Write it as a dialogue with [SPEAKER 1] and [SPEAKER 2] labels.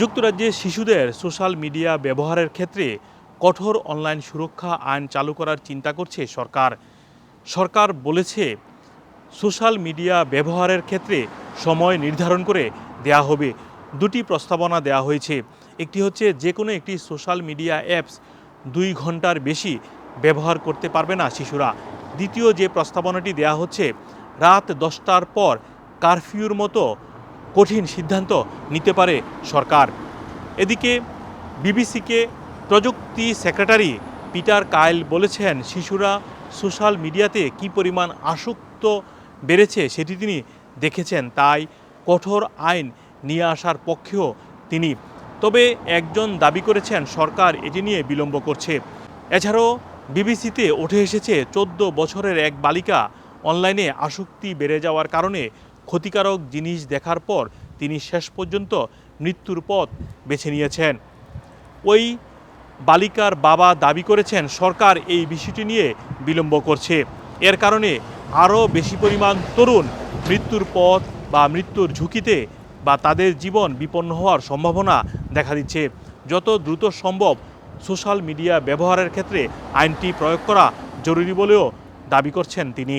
[SPEAKER 1] যুক্তরাজ্যে শিশুদের social media ব্যবহারের ক্ষেত্রে কঠোর অনলাইন সুরক্ষা আইন চালু করার চিন্তা করছে সরকার। সরকার বলেছে, সোশ্যাল মিডিয়া ব্যবহারের ক্ষেত্রে সময় নির্ধারণ করে দেয়া হবে। দুটি প্রস্তাবনা দেয়া হয়েছে। একটি হচ্ছে যে কোনো একটি সোশ্যাল মিডিয়া অ্যাপস দুই ঘণ্টার বেশি ব্যবহার করতে পারবে না শিশুরা। দ্বিতীয় যে প্রস্তাবনাটি দেয়া হচ্ছে, রাত দশটার পর কারফিউর মতো কঠিন সিদ্ধান্ত নিতে পারে সরকার। এদিকে বিবিসিকে প্রযুক্তি সেক্রেটারি পিটার কাইল বলেছেন, শিশুরা সোশ্যাল মিডিয়াতে কি পরিমাণ আসক্ত বেড়েছে সেটি তিনি দেখেছেন, তাই কঠোর আইন নিয়ে আসার পক্ষেও তিনি। তবে একজন দাবি করেছেন, সরকার এটি নিয়ে বিলম্ব করছে। এছাড়াও বিবিসিতে উঠে এসেছে, চোদ্দ বছরের এক বালিকা অনলাইনে আসক্তি বেড়ে যাওয়ার কারণে ক্ষতিকারক জিনিস দেখার পর তিনি শেষ পর্যন্ত মৃত্যুর পথ বেছে নিয়েছেন। ওই বালিকার বাবা দাবি করেছেন, সরকার এই বিষয়টি নিয়ে বিলম্ব করছে। এর কারণে আরও বেশি পরিমাণ তরুণ মৃত্যুর পথ বা মৃত্যুর ঝুঁকিতে বা তাদের জীবন বিপন্ন হওয়ার সম্ভাবনা দেখা দিচ্ছে। যত দ্রুত সম্ভব সোশ্যাল মিডিয়া ব্যবহারের ক্ষেত্রে আইনটি প্রয়োগ করা জরুরি বলেও দাবি করছেন তিনি।